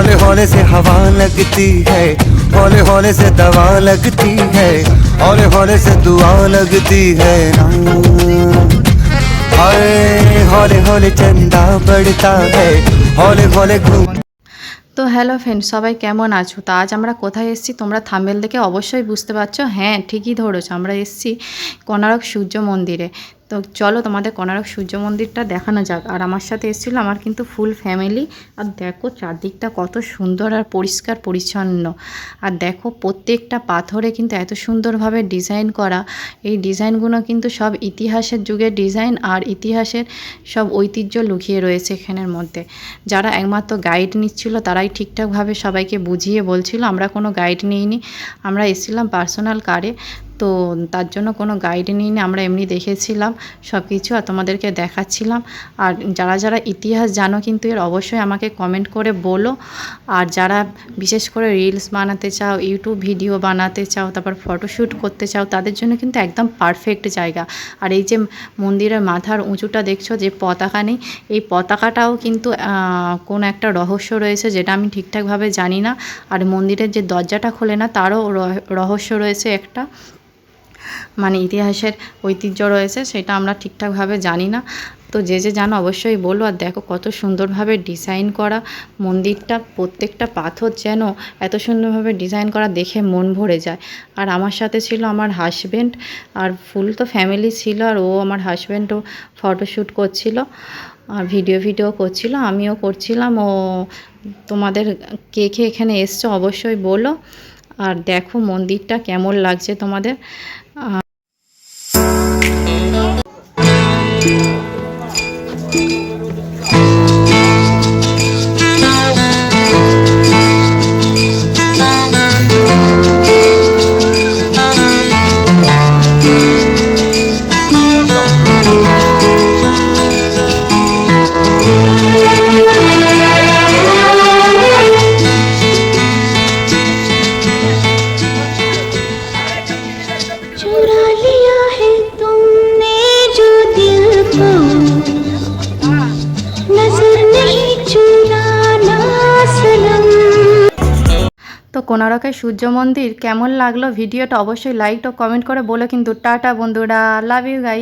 हौले से हवा लगती है हौले हौले से दवा लगती है हौले हौले से दुआ लगती है ना हाय हौले हौले चंदा बढ़ता है हौले हौले घूम তো হ্যালো ফ্রেন্ড সবাই কেমন আছো তা আজ আমরা কোথায় এসেছি তোমরা থাম্বেল দেখে অবশ্যই বুঝতে পারছো হ্যাঁ ঠিকই ধরেছো আমরা এসেছি কোনারক সূর্য মন্দিরে তো চলো তোমাদের কোনারক সূর্য মন্দিরটা দেখানো যাক। আর আমার সাথে এসেছিল আমার কিন্তু ফুল ফ্যামিলি আর দেখো চারদিকটা কত সুন্দর আর পরিষ্কার পরিচ্ছন্ন। আর দেখো প্রত্যেকটা পাথরে কিন্তু এত সুন্দরভাবে ডিজাইন করা। এই ডিজাইনগুলো কিন্তু সব ইতিহাসের যুগের ডিজাইন আর ইতিহাসের সব ঐতিহ্য লুকিয়ে রয়েছে এখানের মধ্যে। যারা একমাত্র গাইড নিচ্ছিল তারাই ঠিকঠাকভাবে সবাইকে বুঝিয়ে বলছিল, আমরা কোনো গাইড নিইনি। আমরা এসেছিলাম পার্সোনাল কারে তো তার জন্য কোনো গাইড নিইনি। আমরা এমনি দেখেছিলাম সব কিছু আর তোমাদেরকে দেখাচ্ছিলাম। আর যারা যারা ইতিহাস জানো কিন্তু এর অবশ্যই আমাকে কমেন্ট করে বলো। আর যারা বিশেষ করে রিলস বানাতে চাও ইউটিউব ভিডিও বানাতে চাও, তারপর ফটোশ্যুট করতে চাও, তাদের জন্য কিন্তু একদম পারফেক্ট জায়গা। আর এই যে মন্দিরের মাথার উঁচুটা দেখছ যে পতাকা নেই, এই পতাকাটাও কিন্তু কোনো একটা রহস্য রয়েছে যেটা আমি ঠিকঠাকভাবে জানি না। আর মন্দিরের যে দরজাটা খোলে না, তারও রহ- রহস্য রয়েছে একটা। মানে ইতিহাসের ঐতিহ্য রয়েছে, সেটা আমরা ঠিকঠাকভাবে জানি না। তো যে যে জানো, অবশ্যই বলো আর দেখো কত সুন্দরভাবে ডিজাইন করা মন্দিরটা, প্রত্যেকটা পাথর যেন এত সুন্দরভাবে ডিজাইন করা দেখে মন ভরে যায়। আর আমার সাথে ছিল আমার হাজব্যান্ড আর ফুল তো ফ্যামিলি ছিল, আর ও আমার হাজব্যান্ডও ফটোশ্যুট করছিল, আর ভিডিও ভিডিও করছিল, আমিও করছিলাম। ও তোমাদের কে কে এখানে এসছো অবশ্যই বলো। আর দেখো মন্দিরটা কেমন লাগছে তোমাদের। কোনারকের সূর্য মন্দির কেমন লাগল? ভিডিওটা অবশ্যই লাইক ও কমেন্ট করে বলো কিন্তু। টাটা বন্ধুরা লাভ ইউ গাই